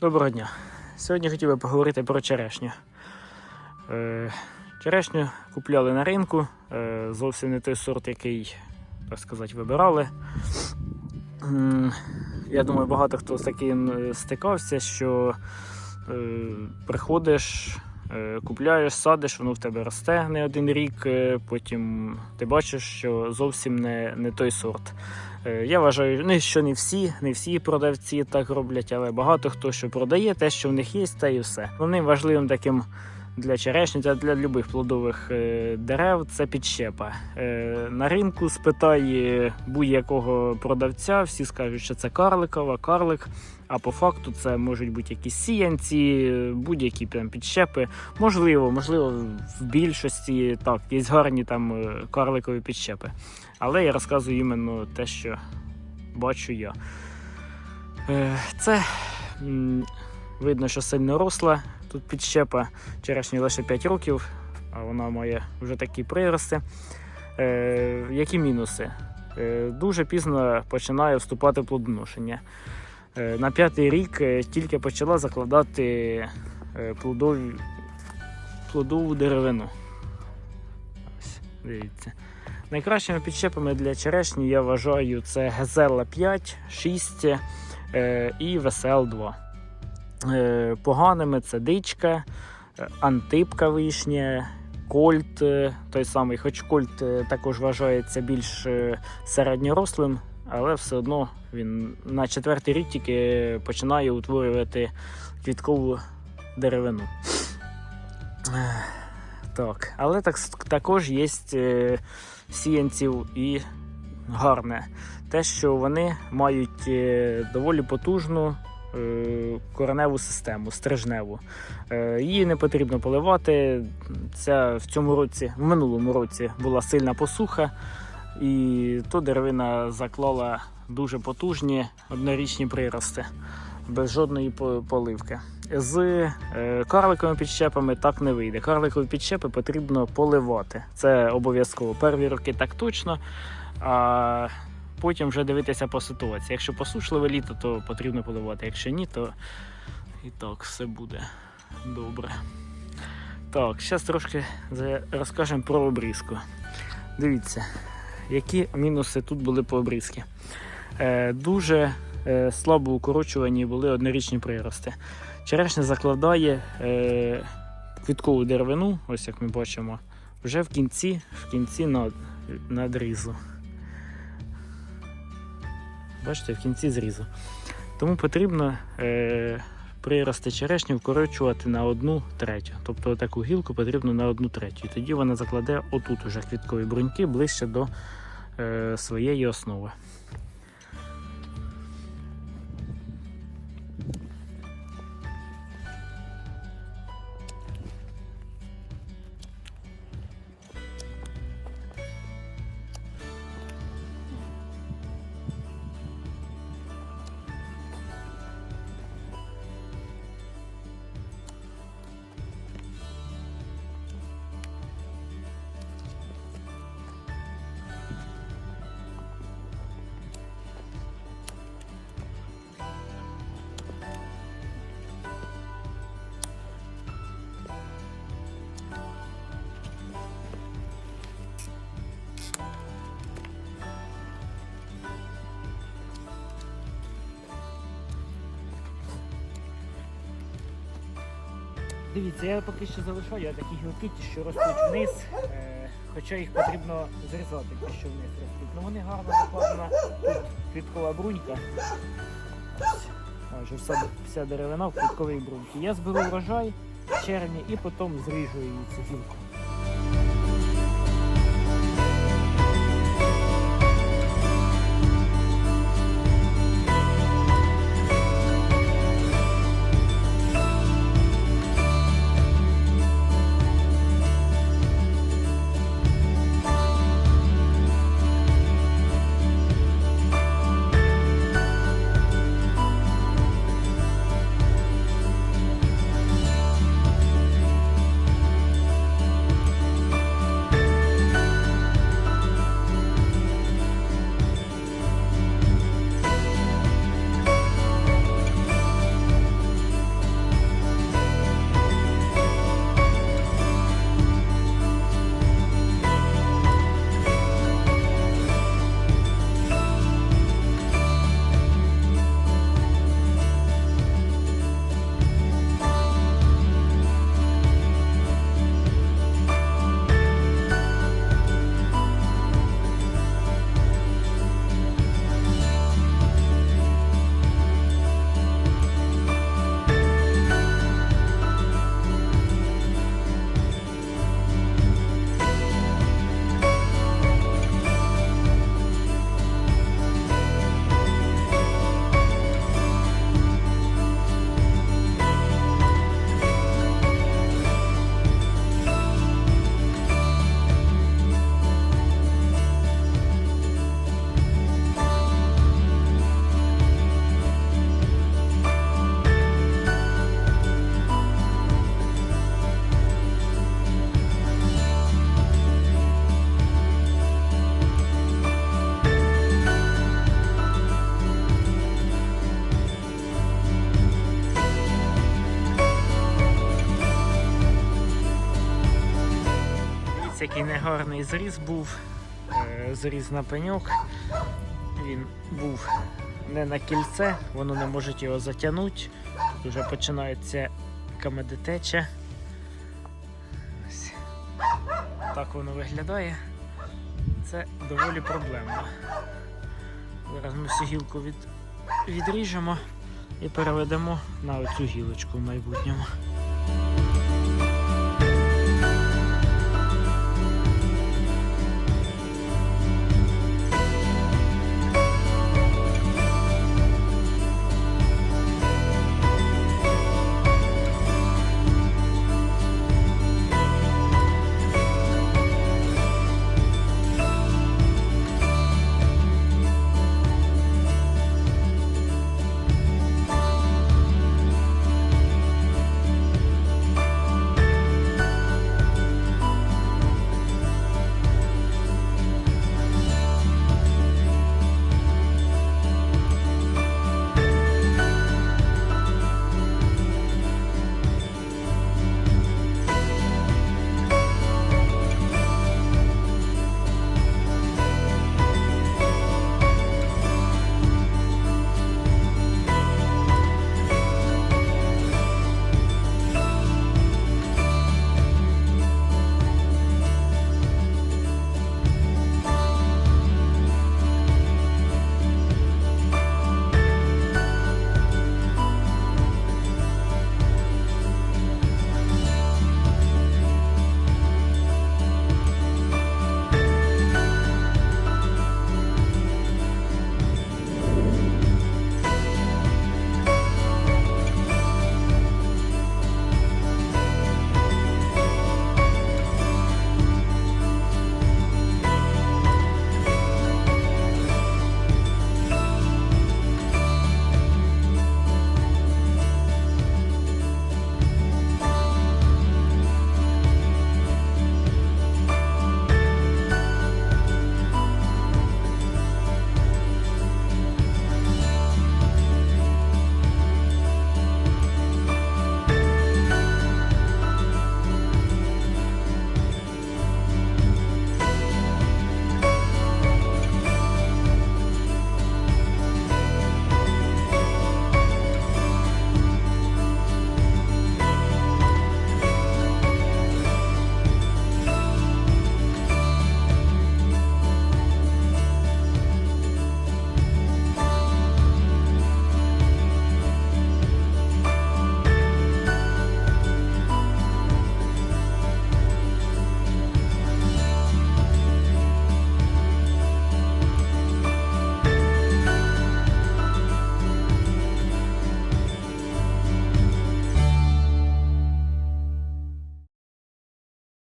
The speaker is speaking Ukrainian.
Доброго дня. Сьогодні хотів би поговорити про черешню. Е, черешню купляли на ринку, е, зовсім не той сорт, який, так сказати, вибирали. Я думаю, багато хто з таким е, стикався, що приходиш, купляєш, садиш, воно в тебе росте не один рік, потім ти бачиш, що зовсім не, не той сорт. Е, Я вважаю, не що не всі, не всі продавці так роблять, але багато хто що продає, те, що в них є, те і все. Вони важливим таким для черешні та для любих плодових е, дерев це підщепа. Е, На ринку спитай будь-якого продавця, всі скажуть, що це карликова, карлик. А по факту це можуть бути якісь сіянці, будь-які прям підщепи. Можливо, можливо, в більшості так, є гарні там е, карликові підщепи. Але я розказую іменно те, що бачу я. Е, Це видно, що сильно росла. Тут підщепа черешні лише 5 років, а вона має вже такі прирости. Е, Які мінуси? Дуже пізно починає вступати в плодоношення. Е, На п'ятий рік е, тільки почала закладати е, плодові, плодову деревину. Ось, дивіться. Найкращими підщепами для черешні я вважаю це Гезела 5, 6 е, і ВСЛ 2. Е, поганими це дичка, антипка вишня, кольт той самий, хоч кольт також вважається більш середньорослим, але все одно він на четвертий рік тільки починає утворювати квіткову деревину. Так, але так, також є е, сіянців і гарне. Те, що вони мають е, доволі потужну е, кореневу систему, стрижневу. Її не потрібно поливати. Ця в цьому році, в минулому році була сильна посуха, і то деревина заклала дуже потужні однорічні прирости без жодної поливки. З е, карликовими підщепами так не вийде. Карликові підщепи потрібно поливати. Це обов'язково. Перві роки так точно. А потім вже дивитися по ситуації. Якщо посушливе літо, то потрібно поливати. Якщо ні, то і так все буде добре. Так, зараз трошки розкажемо про обрізку. Дивіться, які мінуси тут були по обрізці. Е, дуже е, слабо укорочувані були однорічні прирости. Черешня закладає е, квіткову деревину, ось як ми бачимо, вже в кінці, в кінці над, надрізу. Бачите, в кінці зрізу. Тому потрібно прирости черешні вкорочувати на одну третю. Тобто таку гілку потрібно на одну третю. І тоді вона закладе отут уже квіткові бруньки ближче до е, своєї основи. Дивіться, я поки що залишаю, такі гілки, ті, що ростуть вниз, е, хоча їх потрібно зрізати, ті, що вниз ростуть. Ну вони гарно закладена квіткова брунька. Майже вся, вся деревина в квітковій бруньці. Я зберу врожай в червні і потім зріжу її цю гілку. Такий негарний зріз був. Е, Зріз на пеньок. Він був не на кільце, воно не може його затягнути. Тут вже починається камедитеча. Ось. Так воно виглядає. Це доволі проблемно. Зараз ми всю гілку від... відріжемо і переведемо на оцю гілочку в майбутньому.